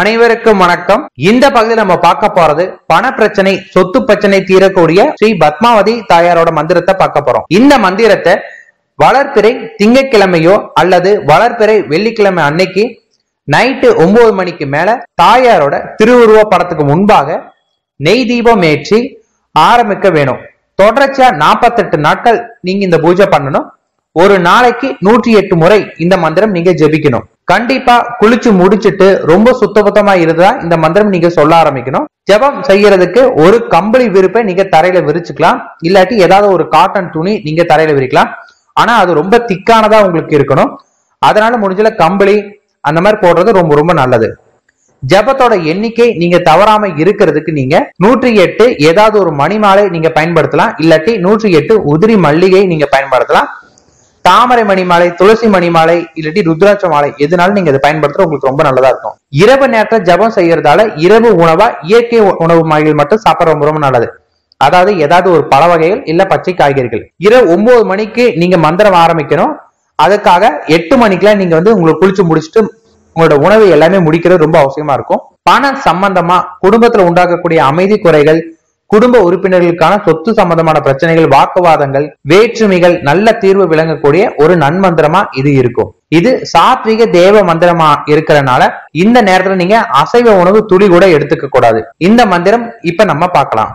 அனைவருக்கும் வணக்கம். இந்த பகுதியில் நம்ம பார்க்க போறது பண பிரச்சனை சொத்து பிரச்சனை தீரக்கூடிய ஸ்ரீ பத்மாவதி தாயாரோட மந்திரத்தை பார்க்க போறோம். இந்த மந்திரத்தை வளர்பிறை திங்கட்கிழமையோ அல்லது வளர்பிறை வெள்ளிக்கிழமை அன்னைக்கு நைட்டு ஒன்பது மணிக்கு மேல தாயாரோட திருவுருவ படத்துக்கு முன்பாக நெய் தீபம் ஏற்றி ஆரம்பிக்க வேணும். தொடர்ச்சியா நாற்பத்தெட்டு நாட்கள் நீங்க இந்த பூஜை பண்ணணும். ஒரு நாளைக்கு நூற்றி எட்டு முறை இந்த மந்திரம் நீங்க ஜெபிக்கணும். கண்டிப்பா குளிச்சு முடிச்சுட்டு ரொம்ப சுத்தபத்தமா இருந்தா இந்த மந்திரம் நீங்க சொல்ல ஆரம்பிக்கணும். ஜெபம் செய்யறதுக்கு ஒரு கம்பளி விருப்ப நீங்க தரையில விரிச்சுக்கலாம். இல்லாட்டி ஏதாவது ஒரு காட்டன் துணி நீங்க தரையில விரிக்கலாம். ஆனா அது ரொம்ப திக்கானதா உங்களுக்கு இருக்கணும். அதனால முடிஞ்சல கம்பளி அந்த மாதிரி போடுறது ரொம்ப ரொம்ப நல்லது. ஜபத்தோட எண்ணிக்கை நீங்க தவறாம இருக்கிறதுக்கு நீங்க நூற்றி எட்டு ஏதாவது ஒரு மணி மாலை நீங்க பயன்படுத்தலாம். இல்லாட்டி நூற்றி எட்டு உதிரி மல்லிகை நீங்க பயன்படுத்தலாம். தாமரை மணி மாலை துளசி மணி மாலை இல்லாட்டி ருத்ராட்ச மாலை எதுனாலும் நீங்க இதை பயன்படுத்துறது உங்களுக்கு ரொம்ப நல்லதா இருக்கும். இரவு நேரத்துல ஜபம் செய்யறதால இரவு உணவா இயற்கை உணவு மாலைகள் மட்டும் சாப்பிட ரொம்ப ரொம்ப நல்லது. அதாவது ஏதாவது ஒரு பழ வகைகள் இல்ல பச்சை காய்கறிகள். இரவு ஒன்பது மணிக்கு நீங்க மந்திரம் ஆரம்பிக்கணும். அதுக்காக எட்டு மணிக்கெல்லாம் நீங்க வந்து உங்களுக்கு குளிச்சு முடிச்சுட்டு உங்களோட உணவு எல்லாமே முடிக்கிறது ரொம்ப அவசியமா இருக்கும். பண சம்பந்தமா குடும்பத்துல உண்டாக்கக்கூடிய அமைதி குறைகள் குடும்ப உறுப்பினர்களுக்கான சொத்து சம்பந்தமான பிரச்சனைகள் வாக்குவாதங்கள் வேற்றுமைகள் நல்ல தீர்வு விளங்கக்கூடிய ஒரு நன்மந்திரமா இது இருக்கும். இது சாத்விக தேவ மந்திரமா இருக்கிறனால இந்த நேரத்துல நீங்க அசைவ உணவு துளி கூட எடுத்துக்க கூடாது இந்த மந்திரம் இப்ப நம்ம பார்க்கலாம்.